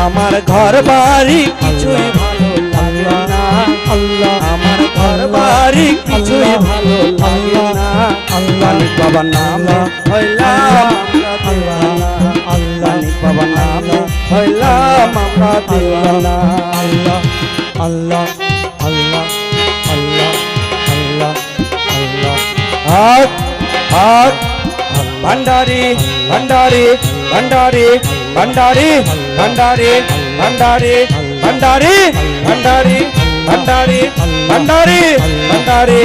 আমার ঘর বাড়ি কিছুই ভালো লাগে না আল্লাহ আমার ঘর বাড়ি কিছুই ভালো লাগে না আল্লাহ বাবার নাম হইলাম আল্লাহ মানিক বাবার নাম হইলাম আমরা দিওয়ানা আল্লাহ আল্লাহ আল্লাহ আল্লাহ আল্লাহ আল্লাহ হাত হাত ভান্ডারি ভান্ডারি ভান্ডারি ভান্ডারি ভান্ডারি ভান্ডারি ভান্ডারি ভান্ডারি ভান্ডারি ভান্ডারি ভান্ডারি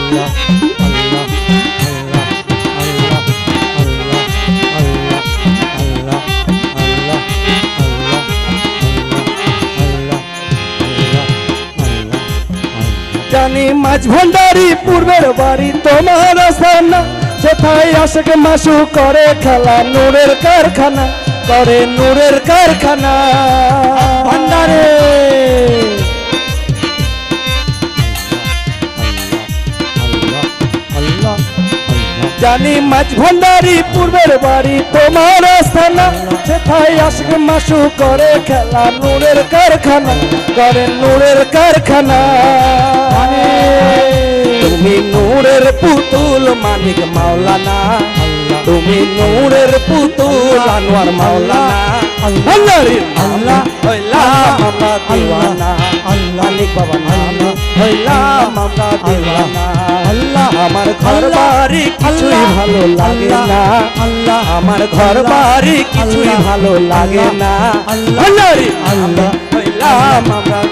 আল্লাহ আল্লাহ আল্লাহ আল্লাহ আল্লাহ আল্লাহ আল্লাহ আল্লাহ আল্লাহ জানি মাঝ ভান্ডারি পূর্বের বাড়ি তোমার আসানা সেথায় আশেক মাসু করে খেলা, নূরের কারখানা, করে নূরের কারখানা। ভান্ডারে। জানি মাঝ ভান্ডারি পূর্বের বাড়ি, তোমার আস্থানা সেথায় আশক মাসু করে খেলা, নূরের কারখানা, করে নূরের কারখানা। তুমি নূরের পুতুল মানিক মাওলানা। তুমি নূরের পুতুল আনোয়ার মাওলানা। আল্লাহ। আল্লাহ। আমরা দিওয়ানা। মানিক বাবা নাম হইলাম আমরা দিওয়ানা। আল্লাহ। আমার ঘর বাড়ি কিছুই ভালো লাগে না। আল্লাহ। আমার ঘর বাড়ি কিছুই ভালো লাগে না। আল্লাহ। রে আল্লাহ। হইলাম আমরা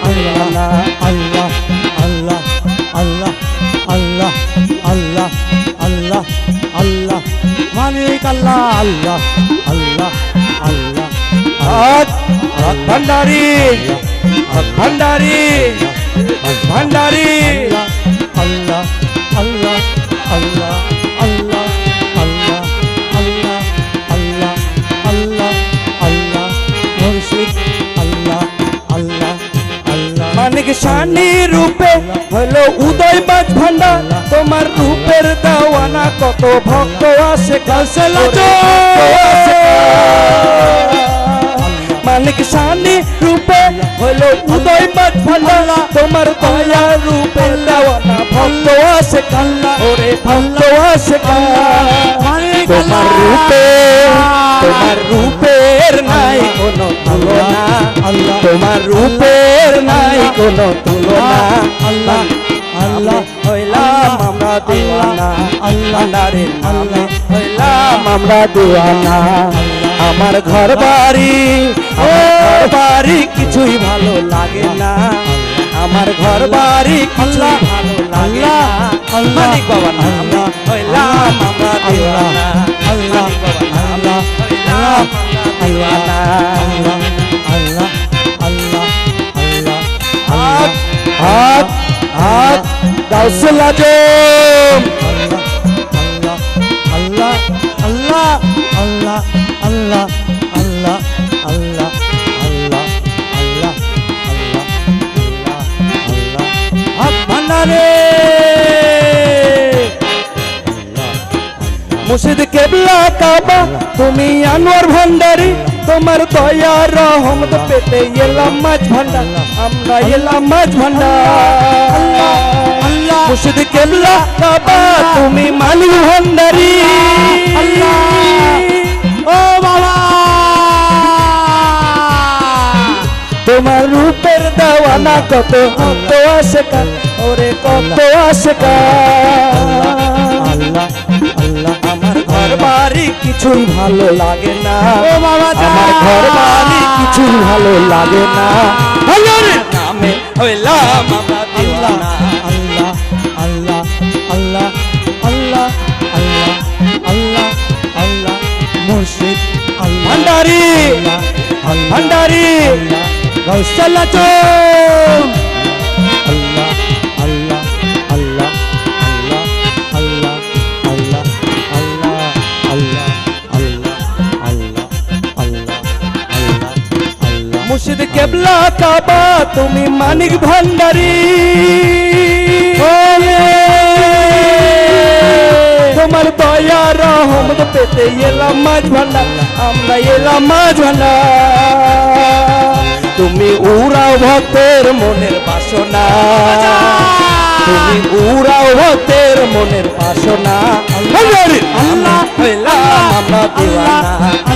আল্লাহ আল্লাহ আল্লাহ আল্লাহ হাত ভান্ডারি ভান্ডারি ভান্ডারি আল্লাহ আল্লাহ আল্লাহ আল্লাহ আল্লাহ আল্লাহ আল্লাহ আল্লাহ আল্লাহ মুর্শিদ আল্লাহ আল্লাহ আল্লাহ মানিক শানি রূপে উদয় বাজ ভান্ডার তোমার রূপের দেওয়ানা কত ভক্ত আসে কাছে মানিক শানি রূপে হলো উদয় বাজ ভান্ডার তোমার দয়া রূপে দেওয়ানা ভক্ত আসে কাল্লা ওরে ভক্ত আসে কাল্লা তোমার রূপে তোমার রূপের নাই কোনো তুলনা তোমার রূপের নাই কোনো তুলনা। আল্লাহ আল্লাহ হইলাম আমরা দিওয়ানা। আল্লাহ নামে আল্লাহ হইলাম আমরা দিওয়ানা। আমার ঘর বাড়ি আমার বাড়ি কিছুই ভালো লাগে না। আমার ঘর বাড়ি কিছুই ভালো লাগে না। আল্লাহ মালিক বাবা নাম হইলাম আমরা দিওয়ানা। আল্লাহ বাবা আল্লাহ হইলাম আমরা দিওয়ানা। গাউসুল আজম আল্লাহ আল্লাহ আল্লাহ আল্লাহ আল্লাহ আল্লাহ আল্লাহ আল্লাহ আল্লাহ আল্লাহ আল্লাহ ভান্ডারে মুর্শিদ কেবলা কাবা তুমি আনোয়ার ভান্ডারি তোমার দয়া রহমত পেতে এলাম মাছ ভান্ডার। আমরা এলাম মাছ ভান্ডার। কাবা তুমি মালিক ভান্ডারি। ও বাবা। তোমার রূপের দেওয়ানা কত কত আসে ওরে কত আসে আল্লাহ আল্লাহ আমার ঘর বাড়ি কিছুই ভালো লাগে না। ও বাবা। আমার ঘর বাড়ি কিছুই ভালো লাগে না। নামে হইলাম আল্লাহ আল্লাহ আল্লাহ আল্লাহ মুর্শিদ কেবলা কাবা তুমি মানিক ভান্ডারি তোমার দয়া রহমত পেতে এলাম মাছ ভান্ডার আমরা এলাম মাছ ভান্ডার তুমি উড়াও ভক্তের মনের বাসনা তুমি উড়াও ভক্তের মনের বাসনা আল্লাহ আল্লাহ আমরা দিওয়ানা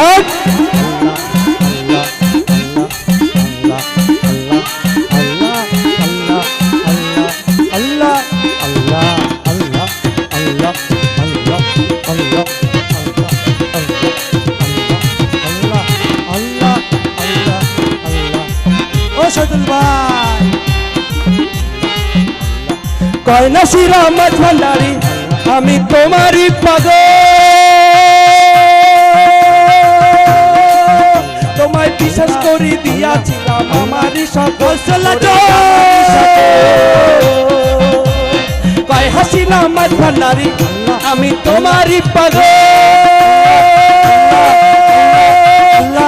কয়না শ্রীরাম ভান্ডারি, আমি তোমারই পাগ তোমায় বিশ্বাস করি দিয়াছিলাম আমারই সকল কয় হাসিলাম ভান্ডারি, আমি তোমারই পাগ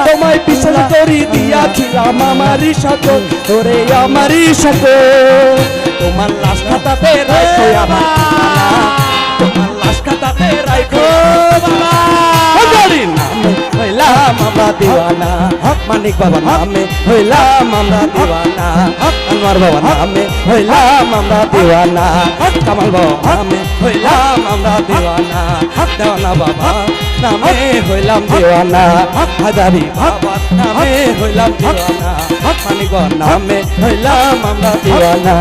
তোমায় বিশ্বাস করি দিয়াছিলাম আমারই সকল তোরে আমারই সকল। তোমার লাশ খাতাতে রাখো আমার দিওয়ানা। মানিক বাবা নামে হইলাম আমরা দিওয়ানা। আনোয়ার বাবা নামে হইলাম আমরা দিওয়ানা। কামাল বাবা নামে হইলাম আমরা দিওয়ানা। দেওয়ানা বাবা নামে হইলাম দিওয়ানা। হাজারি বাবা নামে হইলাম দিওয়ানা। মানিক বাবা নামে হইলাম আমরা দিওয়ানা।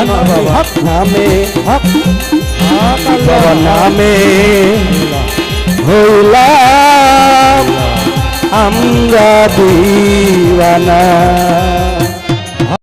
আনোয়ার বাবা নামে বাবা নামে হইলাম। আমরা দিওয়ানা